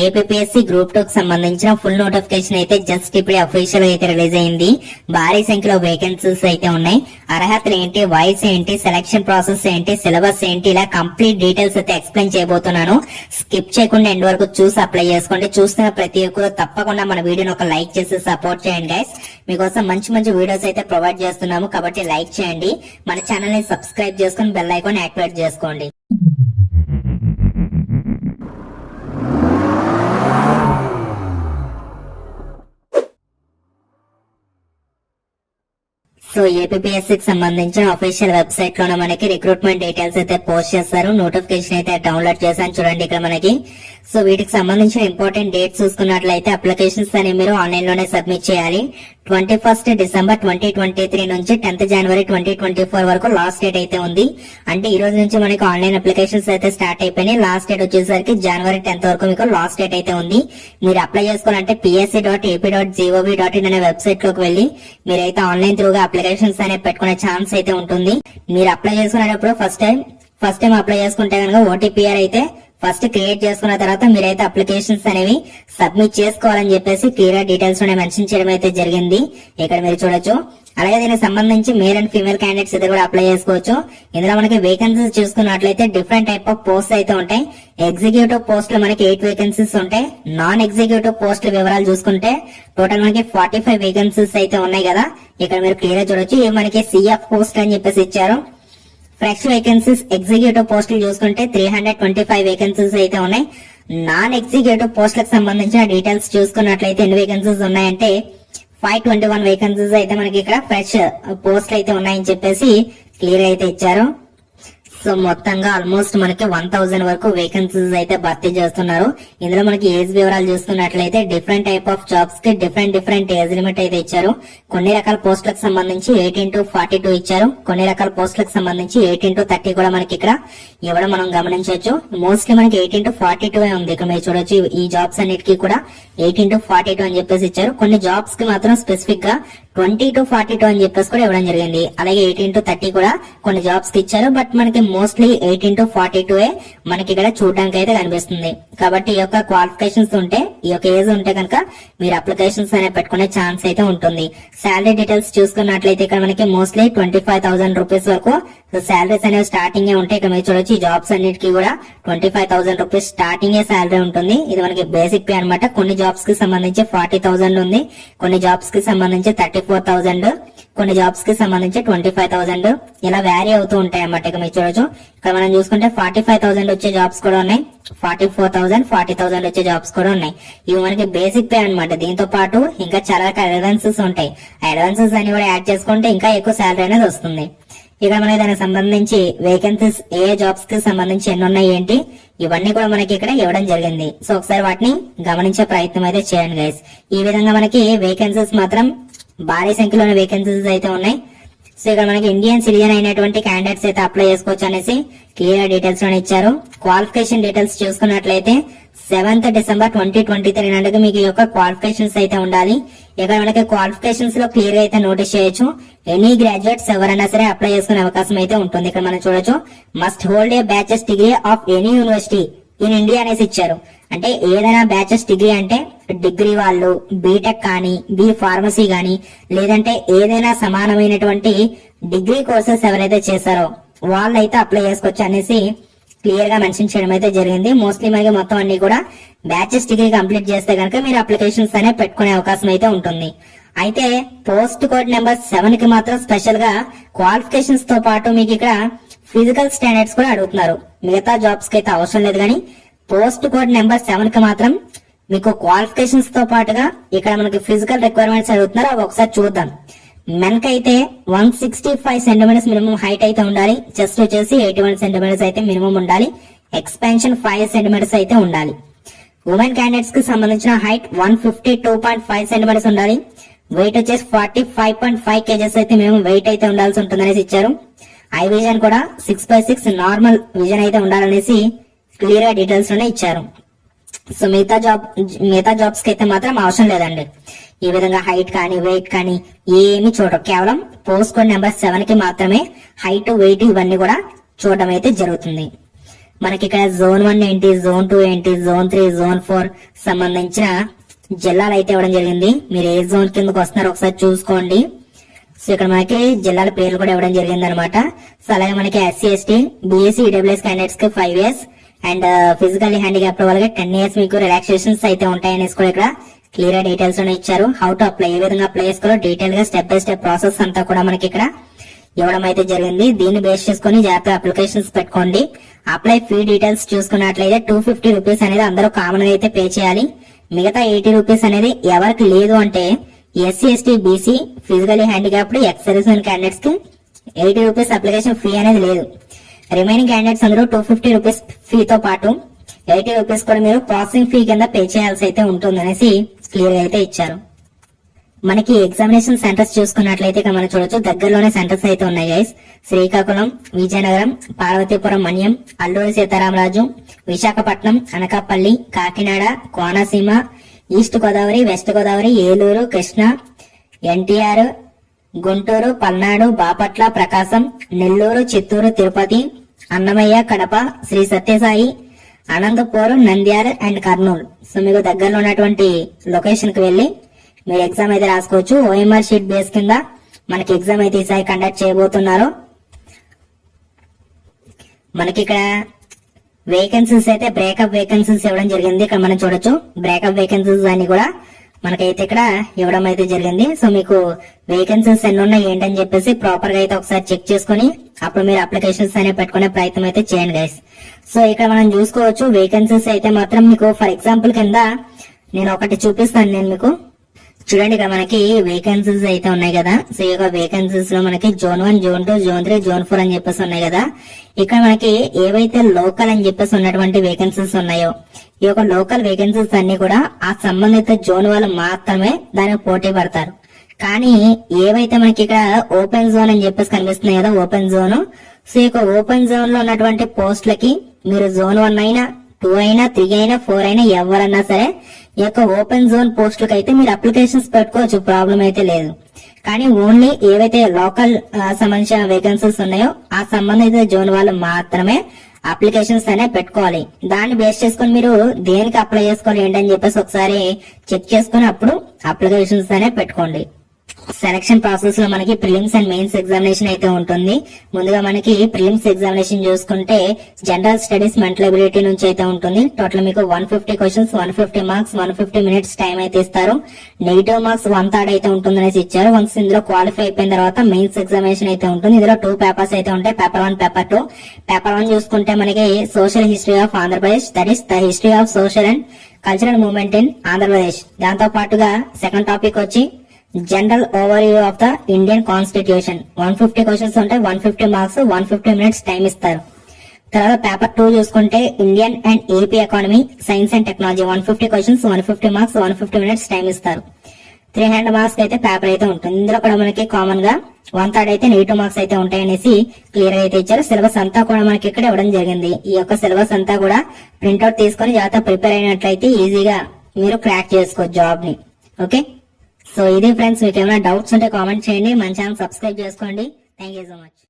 APSC group two కి సంబంధించిన full notification అయితే జస్ట్ ఇప్పుడే అఫీషియల్ అయితే రిలీజ్ అయింది. భారీ సంఖ్యలో వేకెన్సీస్ అయితే ఉన్నాయి. అర్హతలు ఏంటి? వయసు ఏంటి? సెలక్షన్ ప్రాసెస్ ఏంటి? సిలబస్ ఏంటి? ఇలా కంప్లీట్ డీటెయిల్స్ అయితే ఎక్స్ప్లెయిన్ చేయబోతున్నాను. స్కిప్ చేయకుండా ఎండ్ వరకు చూసి అప్లై చేసుకోండి. చూస్తున్న ప్రతి ఒక్కరు తప్పకుండా మన వీడియోని ఒక లైక్ చేసి సపోర్ట్ చేయండి గైస్ మీకోసం మంచి మంచి వీడియోస్ అయితే ప్రొవైడ్ చేస్తున్నాము. కాబట్టి లైక్ చేయండి. మన ఛానల్ని సబ్స్క్రైబ్ చేసుకుని బెల్ ఐకాన్ యాక్టివేట్ చేసుకోండి. సో ఏపీఎస్సి కి సంబంధించిన అఫీషియల్ వెబ్సైట్లోనే మనకి రిక్రూట్మెంట్ డీటెయిల్స్ అయితే పోస్ట్ చేస్తారు. నోటిఫికేషన్ అయితే డౌన్లోడ్ చేశాను చూడండి ఇక్కడ మనకి. సో వీటికి సంబంధించిన ఇంపార్టెంట్ డేట్స్ చూసుకున్నట్లయితే అప్లికేషన్స్ అనేవి మీరు ఆన్లైన్లోనే సబ్మిట్ చేయాలి. Twenty first December twenty twenty three నుంచి tenth January twenty twenty four వరకు లాస్ట్ డేట్ అయితే ఉంది. అంటే ఈ రోజు నుంచి మనకి ఆన్లైన్ అప్లికేషన్స్ అయితే స్టార్ట్ అయిపోయినాయి. లాస్ట్ డేట్ వచ్చేసరికి జనవరి టెన్త్ వరకు మీకు లాస్ట్ డేట్ అయితే ఉంది. మీరు అప్లై చేసుకోవాలంటే PSC dot AP dot gov dot in అనే వెబ్సైట్లోకి వెళ్ళి మీరైతే ఆన్లైన్ త్రూగా అప్లికేషన్స్ అనేవి పెట్టుకునే ఛాన్స్ అయితే ఉంటుంది. మీరు అప్లై చేసుకునేటప్పుడు first time first time apply చేసుకుంటే కనుక ఓటీపీఆర్ అయితే ఫస్ట్ క్రియేట్ చేసుకున్న తర్వాత మీరైతే అప్లికేషన్స్ అనేవి సబ్మిట్ చేసుకోవాలని చెప్పేసి క్లియర్ డీటెయిల్స్ మెన్షన్ చేయడం అయితే జరిగింది. ఇక్కడ మీరు చూడొచ్చు. అలాగే దీనికి సంబంధించి మేల్ అండ్ ఫీమేల్ క్యాండిడేట్స్ ఇద్దరు కూడా అప్లై చేసుకోవచ్చు. ఇందులో మనకి వేకెన్సీస్ చూసుకున్నట్లయితే డిఫరెంట్ టైప్ ఆఫ్ పోస్ట్ అయితే ఉంటాయి. ఎగ్జిక్యూటివ్ పోస్టులు మనకి ఎయిట్ వేకెన్సీస్ ఉంటాయి. నాన్ ఎగ్జిక్యూటివ్ పోస్ట్ వివరాలు చూసుకుంటే టోటల్ మనకి ఫార్టీ ఫైవ్ వేకెన్సీస్ అయితే ఉన్నాయి కదా. ఇక్కడ మీరు క్లియర్ చూడొచ్చు. ఇవి మనకి సిఎఫ్ పోస్ట్ అని చెప్పేసి ఇచ్చారు. ఫ్రెష్ వేకెన్సీస్ ఎగ్జిక్యూటివ్ పోస్టులు చూసుకుంటే three hundred twenty five vacancies అయితే ఉన్నాయి. నాన్ ఎగ్జిక్యూటివ్ పోస్టులకు సంబంధించిన డీటెయిల్స్ చూసుకున్నట్లయితే ఎన్ని వేకెన్సీస్ ఉన్నాయంటే ఫైవ్ ట్వంటీ వన్ వేకెన్సీస్ అయితే మనకి ఇక్కడ ఫ్రెష్ పోస్టులు అయితే ఉన్నాయని చెప్పేసి క్లియర్ అయితే ఇచ్చారు. సో మొత్తంగా ఆల్మోస్ట్ మనకి వన్ థౌసండ్ వరకు వేకెన్సీస్ అయితే భర్తీ చేస్తున్నారు. ఇందులో మనకి ఏజ్ వివరాలు చూస్తున్నట్లయితే డిఫరెంట్ టైప్ ఆఫ్ జాబ్స్కి డిఫరెంట్ డిఫరెంట్ ఏజ్ లిమిట్ అయితే ఇచ్చారు. కొన్ని రకాల పోస్టులకు సంబంధించి ఎయిటీన్ టు ఫార్టీ టూ ఇచ్చారు. కొన్ని రకాల పోస్టులకు సంబంధించి ఎయిటీన్ టు థర్టీ కూడా మనకి ఇక్కడ ఇవ్వడం మనం గమనించవచ్చు. మోస్ట్లీ మనకి ఎయిటీన్ టు ఫార్టీ టూ ఉంది. ఇక్కడ మీరు చూడొచ్చు ఈ జాబ్స్ అన్నిటికీ కూడా ఎయిటీన్ టు ఫార్టీ టూ అని చెప్పేసి ఇచ్చారు. కొన్ని జాబ్స్కి మాత్రం స్పెసిఫిక్గా ట్వంటీ టు ఫార్టీ టూ అని చెప్పేసి కూడా ఇవ్వడం జరిగింది. అలాగే ఎయిటీన్ టు థర్టీ కూడా కొన్ని జాబ్స్కి ఇచ్చారు. బట్ మనకి mostly eighteen to forty two మనకి ఇక్కడ చూడడానికి అయితే కనిపిస్తుంది. కాబట్టి ఈ యొక్క క్వాలిఫికేషన్స్ ఉంటే ఈ యొక్క ఏజ్ ఉంటే కనుక మీరు అప్లికేషన్స్ అనేవి పెట్టుకునే ఛాన్స్ అయితే ఉంటుంది. శాలరీ డీటెయిల్స్ చూసుకున్నట్లయితే ఇక్కడ మనకి mostly twenty five thousand rupees వరకు శాలరీస్ అనేవి స్టార్టింగ్ ఉంటాయి. ఇక్కడ మీరు చూడొచ్చు ఈ జాబ్స్ అన్నిటికీ కూడా twenty five thousand rupees starting salary ఉంటుంది. ఇది మనకి బేసిక్ పే అనమాట కొన్ని జాబ్స్కి సంబంధించి ఫార్టీ థౌసండ్ ఉంది. కొన్ని జాబ్స్కి సంబంధించి థర్టీ ఫోర్ థౌసండ్ కొన్ని జాబ్స్కి సంబంధించి ట్వంటీ ఫైవ్ థౌసండ్ ఇలా వ్యారీ అవుతూ ఉంటాయి అన్నమాట. ఇక మీరు చూడొచ్చు. ఇక్కడ మనం చూసుకుంటే ఫార్టీ ఫైవ్ థౌసండ్ వచ్చే జాబ్స్ కూడా ఉన్నాయి. Forty four thousand forty thousand వచ్చే జాబ్స్ కూడా ఉన్నాయి. ఇవి మనకి బేసిక్ పే అనమాట దీంతో పాటు ఇంకా చాలా రకాల అడ్వాన్సెస్ ఉంటాయి. అడ్వాన్సెస్ అని కూడా యాడ్ చేసుకుంటే ఇంకా ఎక్కువ శాలరీ అనేది వస్తుంది. ఇక్కడ మనకి దానికి సంబంధించి వేకెన్సీస్ ఏ జాబ్స్కి సంబంధించి ఎన్ని ఉన్నాయి ఏంటి? ఇవన్నీ కూడా మనకి ఇక్కడ ఇవ్వడం జరిగింది. సో ఒకసారి వాటిని గమనించే ప్రయత్నం అయితే చేయండి గైస్ ఈ విధంగా మనకి వేకెన్సీస్ మాత్రం భారీ సంఖ్యలోనే వేకెన్సీస్ అయితే ఉన్నాయి. సో ఇక్కడ మనకి ఇండియన్ సిటిజన్ అయినటువంటి క్యాండిడేట్స్ అయితే అప్లై చేసుకోవచ్చు అనేసి క్లియర్ డీటెయిల్స్లోనే ఇచ్చారు. క్వాలిఫికేషన్ డీటెయిల్స్ చూసుకున్నట్లయితే seventh December twenty twenty three నాటికి మీకు ఈ యొక్క క్వాలిఫికేషన్స్ అయితే ఉండాలి. ఇక్కడ మనకి క్వాలిఫికేషన్స్లో క్లియర్ అయితే నోటీస్ చేయొచ్చు. ఎనీ గ్రాడ్యుయేట్స్ ఎవరైనా సరే అప్లై చేసుకునే అవకాశం అయితే ఉంటుంది. ఇక్కడ మనం చూడొచ్చు. Must hold a bachelor's degree of any university in India అనేసి ఇచ్చారు. అంటే ఏదైనా బ్యాచెస్ డిగ్రీ అంటే డిగ్రీ వాళ్ళు బీటెక్ కానీ బి ఫార్మసీ కానీ లేదంటే ఏదైనా సమానమైనటువంటి డిగ్రీ కోర్సెస్ ఎవరైతే చేశారో వాళ్ళైతే అప్లై చేసుకోవచ్చు అనేసి క్లియర్గా మెన్షన్ చేయడం అయితే జరిగింది. మోస్ట్లీ మనకి మొత్తం అన్ని కూడా బ్యాచెస్ డిగ్రీ కంప్లీట్ చేస్తే కనుక మీరు అప్లికేషన్స్ అనే పెట్టుకునే అవకాశం అయితే ఉంటుంది. అయితే పోస్ట్ కోడ్ నెంబర్ సెవెన్కి మాత్రం స్పెషల్గా క్వాలిఫికేషన్స్తో పాటు మీకు ఇక్కడ ఫిజికల్ స్టాండర్డ్స్ కూడా అడుగుతున్నారు. మిగతా జాబ్స్కి అయితే అవసరం లేదు కానీ పోస్ట్ కోడ్ నెంబర్ సెవెన్కి మాత్రం మీకు క్వాలిఫికేషన్స్తో పాటుగా ఇక్కడ మనకి ఫిజికల్ రిక్వైర్మెంట్స్ అడుగుతున్నారు. అవి ఒకసారి చూద్దాం. మెన్ అయితే one sixty five centimetres minimum height అయితే ఉండాలి. చెస్ట్ వచ్చేసి ఎయిటీ వన్ సెంటీమీటర్స్ అయితే మినిమం ఉండాలి. ఎక్స్పాన్షన్ ఫైవ్ సెంటీమీటర్స్ అయితే ఉండాలి. ఉమెన్ క్యాండిడేట్స్కి సంబంధించిన height one fifty two point five centimetres ఉండాలి. వెయిట్ వచ్చేసి forty five point five kgs అయితే మేము వెయిట్ అయితే ఉండాల్సి ఉంటుందనేసి ఇచ్చారు. ఐ విజన్ కూడా six by six normal vision అయితే ఉండాలనేసి క్లియర్గా డీటెయిల్స్లోనే ఇచ్చారు. సో మిగతా జాబ్ మిగతా జాబ్స్కి అయితే మాత్రం అవసరం లేదండి. ఈ విధంగా హైట్ కానీ వెయిట్ కానీ ఏమి చూడరు కేవలం పోస్ట్ కోడ్ నెంబర్ సెవెన్కి మాత్రమే హైట్ వెయిట్ ఇవన్నీ కూడా చూడడం అయితే జరుగుతుంది. మనకి ఇక్కడ జోన్ వన్ ఏంటి జోన్ టూ ఏంటి జోన్ త్రీ జోన్ ఫోర్ సంబంధించిన జిల్లాలు అయితే ఇవ్వడం జరిగింది. మీరు ఏ జోన్ కిందకు వస్తున్నారో ఒకసారి చూసుకోండి. సో ఇక్కడ మనకి జిల్లాల పేర్లు కూడా ఇవ్వడం జరిగింది అనమాట సో అలాగే మనకి ఎస్సీ ఎస్టీ బీఎస్సీ ఈడబ్ల్యూఎస్ క్యాండిడేట్స్కి five years and physically handicap వాళ్ళకి టెన్ ఇయర్స్ మీకు రిలాక్సేషన్స్ అయితే ఉంటాయనేసి కూడా ఇక్కడ క్లియర్ డీటెయిల్స్ ఇచ్చారు. హౌ టు అప్లై ఏ విధంగా అప్లై చేసుకోవాలో డీటెయిల్గా స్టెప్ బై స్టెప్ ప్రాసెస్ అంతా కూడా మనకి ఇక్కడ ఇవ్వడం అయితే జరిగింది. దీన్ని బేస్ చేసుకుని జాగ్రత్త అప్లికేషన్స్ పెట్టుకోండి. అప్లై ఫీ డీటెయిల్స్ చూసుకున్నట్లయితే టూ ఫిఫ్టీ రూపీస్ అనేది అందరూ కామన్గా అయితే పే చేయాలి. మిగతా ఎయిటీ రూపీస్ అనేది ఎవరికి లేదు అంటే SC ST BC physically handicapped ex service క్యాండిడేట్స్కి ఎయిటీ రూపీస్ అప్లికేషన్ ఫీ అనేది లేదు. రిమైనింగ్ క్యాండిడేట్స్ అందరూ టూ ఫిఫ్టీ రూపీస్ ఫీతో పాటు ఎయిటీ రూపీస్ కూడా మీరు ప్రాసెసింగ్ ఫీ కింద పే చేయాల్సి అయితే ఉంటుంది అనేసి క్లియర్ అయితే ఇచ్చారు. మనకి ఎగ్జామినేషన్ సెంటర్స్ చూసుకున్నట్లయితే మనం చూడొచ్చు దగ్గరలోనే సెంటర్స్ అయితే ఉన్నాయి guys Srikakulam Vizianagaram Parvathipuram Manyam Alluri Sitaramaraju Visakhapatnam Anakapalli Kakinada Konaseema east Godavari west Godavari Eluru Krishna NTR Guntur Palnadu Bapatla Prakasam Nellore Chittoor Tirupati Annamayya Kadapa Sri Sathya Sai Anantapur Nandyal and Kurnool. So మీకు దగ్గరలో ఉన్నటువంటి లొకేషన్కి వెళ్ళి మీరు exam అయితే రాసుకోవచ్చు. OMR sheet base కింద మనకి ఎగ్జామ్ అయితే ఈసారి కండక్ట్ చేయబోతున్నారు. మనకి ఇక్కడ వేకెన్సీస్ అయితే బ్రేకప్ వేకెన్సీస్ ఇవ్వడం జరిగింది. ఇక్కడ మనం చూడొచ్చు. బ్రేకప్ వేకెన్సీస్ అని కూడా మనకైతే ఇక్కడ ఇవ్వడం అయితే జరిగింది. సో మీకు వేకెన్సీస్ ఎన్ని ఉన్నాయి ఏంటని చెప్పేసి ప్రాపర్గా అయితే ఒకసారి చెక్ చేసుకుని అప్పుడు మీరు అప్లికేషన్స్ అనేవి పెట్టుకునే ప్రయత్నం అయితే చేయండి గైస్ సో ఇక్కడ మనం చూసుకోవచ్చు వేకెన్సీస్ అయితే మాత్రం మీకు ఫర్ ఎగ్జాంపుల్ కింద నేను ఒకటి చూపిస్తాను నేను మీకు. చూడండి ఇక్కడ మనకి వేకెన్సీస్ అయితే ఉన్నాయి కదా. సో ఈ యొక్క వేకెన్సీస్లో మనకి zone one zone two zone three zone four అని చెప్పేసి ఉన్నాయి కదా. ఇక్కడ మనకి ఏవైతే లోకల్ అని చెప్పేసి ఉన్నటువంటి వేకెన్సీస్ ఉన్నాయో ఈ యొక్క లోకల్ వేకెన్సీస్ అన్ని కూడా ఆ సంబంధిత జోన్ వాళ్ళు మాత్రమే దానికి పోటీ పడతారు. కానీ ఏవైతే మనకి ఇక్కడ ఓపెన్ జోన్ అని చెప్పేసి కనిపిస్తున్నాయి కదా ఓపెన్ జోన్ సో ఈ యొక్క ఓపెన్ జోన్లో ఉన్నటువంటి పోస్టులకి మీరు జోన్ వన్ అయినా టూ అయినా త్రీ అయినా ఫోర్ అయినా ఎవరన్నా సరే ఈ యొక్క ఓపెన్ జోన్ పోస్టులకు అయితే మీరు అప్లికేషన్స్ పెట్టుకోవచ్చు ప్రాబ్లం అయితే లేదు. కానీ ఓన్లీ ఏవైతే లోకల్ సంబంధించిన వేకెన్సీస్ ఉన్నాయో ఆ సంబంధిత జోన్ వాళ్ళు మాత్రమే అప్లికేషన్స్ అనేవి పెట్టుకోవాలి. దాన్ని బేస్ చేసుకొని మీరు దేనికి అప్లై చేసుకోవాలి ఏంటని చెప్పేసి ఒకసారి చెక్ చేసుకుని అప్పుడు అప్లికేషన్స్ అనేవి పెట్టుకోండి. సెలక్షన్ ప్రాసెస్లో మనకి ప్రిలిమ్స్ అండ్ మెయిన్స్ ఎగ్జామినేషన్ అయితే ఉంటుంది. ముందుగా మనకి ప్రిలిమ్స్ ఎగ్జామినేషన్ చూసుకుంటే జనరల్ స్టడీస్ మెంటల్ ఎబిలిటీ నుంచి అయితే ఉంటుంది. టోటల్ మీకు one fifty questions one fifty marks one fifty minutes time అయితే ఇస్తారు. నెగిటివ్ మార్క్స్ వన్ థర్డ్ అయితే ఉంటుందనేసి ఇచ్చారు. వన్స్ ఇందులో క్వాలిఫై అయిపోయిన తర్వాత మెయిన్స్ ఎగ్జామినేషన్ అయితే ఉంటుంది. ఇందులో టూ పేపర్స్ అయితే ఉంటాయి. Paper one paper two paper one చూసుకుంటే మనకి social history of Andhra Pradesh that is the history of social and cultural movement in Andhra Pradesh దాంతో పాటుగా సెకండ్ టాపిక్ వచ్చి general overview of the Indian constitution one fifty questions ఉంటాయి one fifty marks one fifty minutes time ఇస్తారు. తర్వాత paper two చూసుకుంటే Indian and AP economy science and technology one fifty questions one fifty marks one fifty minutes time ఇస్తారు. Three hundred marks అయితే paper అయితే ఉంటుంది. ఇందులో కూడా మనకి కామన్గా వన్ థర్డ్ అయితే నెగిటివ్ మార్క్స్ అయితే ఉంటాయనేసి క్లియర్ అయితే ఇచ్చారు. సిలబస్ అంతా కూడా మనకి ఇక్కడ ఇవ్వడం జరిగింది. ఈ యొక్క సిలబస్ అంతా కూడా ప్రింట్అవుట్ తీసుకొని జాగ్రత్త ప్రిపేర్ అయినట్లయితే ఈజీగా మీరు క్రాక్ చేసుకోవచ్చు జాబ్ని. ఓకే సో ఇది ఫ్రెండ్స్ మీకు ఏమైనా డౌట్స్ ఉంటే కామెంట్ చేయండి. మన ఛానల్ సబ్స్క్రైబ్ చేసుకోండి. Thank you so much